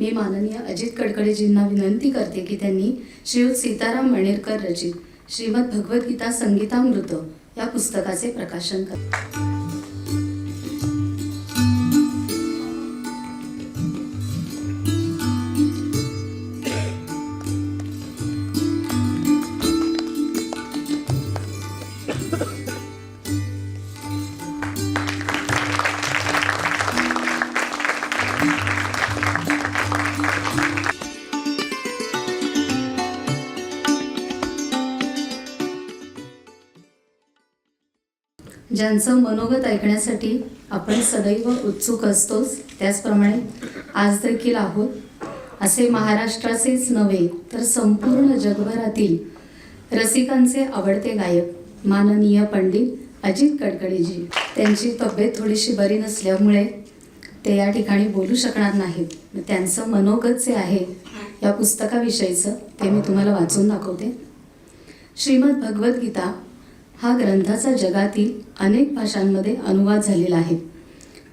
मी माननीय अजित कडकडेजींना विनंती करते की त्यांनी श्रीयुत सीताराम मणेरकर रचित श्रीमद भगवद्गीता संगीतामृत या पुस्तकाचे प्रकाशन कर. ज्यांचं मनोगत ऐकण्यासाठी आपण सदैव उत्सुक असतोच त्याचप्रमाणे आज देखील आहोत. असे महाराष्ट्राचेच नव्हे तर संपूर्ण जगभरातील रसिकांचे आवडते गायक माननीय पंडित अजित कडकडीजी. त्यांची तब्येत थोडीशी बरी नसल्यामुळे ते या ठिकाणी बोलू शकणार नाहीत. त्यांचं मनोगत जे आहे या पुस्तकाविषयीचं ते मी तुम्हाला वाचून दाखवते. श्रीमद भगवद्गीता हा ग्रंथाचा जगातील अनेक भाषांमध्ये अनुवाद झालेला आहे.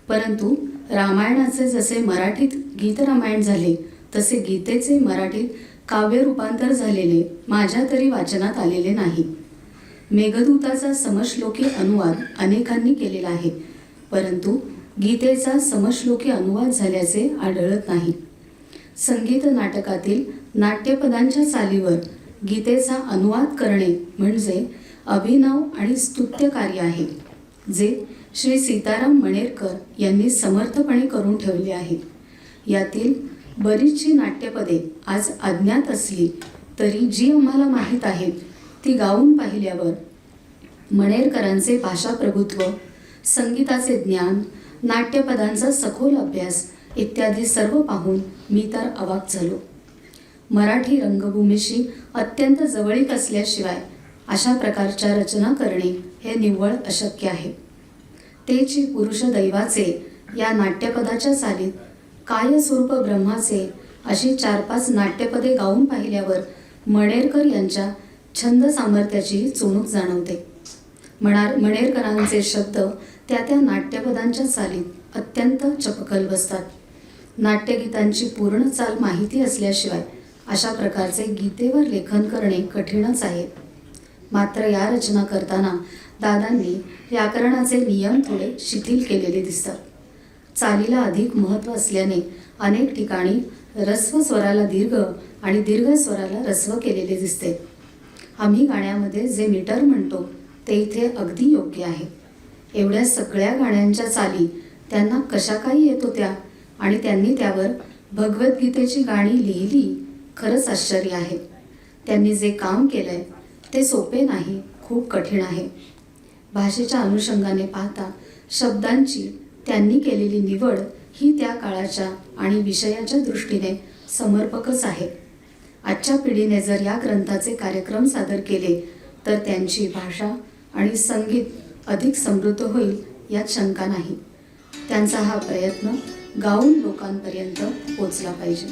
परंतु रामायणाचे जसे मराठीत गीतरामायण झाले तसे गीतेचे मराठीत काव्य रूपांतर झालेले माझ्या तरी वाचनात आलेले नाही. मेघदूताचा समश्लोकी अनुवाद अनेकांनी केलेला आहे परंतु गीतेचा समश्लोकी अनुवाद झाल्याचे आढळत नाही. संगीत नाटकातील नाट्यपदांच्या चालीवर गीतेचा अनुवाद करणे म्हणजे अभिनव आणि स्तुत्य कार्य आहे जे श्री सीताराम मणेरकर यांनी समर्थपणे करून ठेवले आहे. यातील बरीचशी नाट्यपदे आज अज्ञात असली तरी जी आम्हाला माहीत आहेत ती गाऊन पाहिल्यावर मणेरकरांचे भाषा प्रभुत्व संगीताचे ज्ञान नाट्यपदांचा सखोल अभ्यास इत्यादी सर्व पाहून मी तर अवाक झालो. मराठी रंगभूमीशी अत्यंत जवळीक असल्याशिवाय अशा प्रकारच्या रचना करणे हे निव्वळ अशक्य आहे. तेची पुरुष दैवाचे या नाट्यपदाच्या चालीत कायस्वरूप ब्रह्माचे अशी चार पाच नाट्यपदे गाऊन पाहिल्यावर मणेरकर यांच्या छंद सामर्थ्याची चुणूक जाणवते. मणार मणेरकरांचे शब्द त्या त्या नाट्यपदांच्या चालीत अत्यंत चपकल बसतात. नाट्यगीतांची पूर्ण चाल माहिती असल्याशिवाय अशा प्रकारचे गीतेवर लेखन करणे कठीणच आहे. मात्र या रचना करताना दादांनी व्याकरणाचे नियम थोडे शिथिल केलेले दिसतात. चालीला अधिक महत्त्व असल्याने अनेक ठिकाणी रस्व स्वराला दीर्घ आणि दीर्घ स्वराला रस्व केलेले दिसते. आम्ही गाण्यामध्ये जे मीटर म्हणतो ते इथे अगदी योग्य आहे. एवढ्या सगळ्या गाण्यांच्या चाली त्यांना कशा काही येत होत्या आणि त्यांनी त्यावर भगवद्गीतेची गाणी लिहिली खरंच आश्चर्य आहे. त्यांनी जे काम केलं आहे ते सोपे नाही खूप कठीण आहे. भाषेच्या अनुषंगाने पाहता शब्दांची त्यांनी केलेली निवड ही त्या काळाच्या आणि विषयाच्या दृष्टीने समर्पकच आहे. आजच्या पिढीने जर या ग्रंथाचे कार्यक्रम सादर केले तर त्यांची भाषा आणि संगीत अधिक समृद्ध होईल यात शंका नाही. त्यांचा हा प्रयत्न गाऊन लोकांपर्यंत पोचला पाहिजे.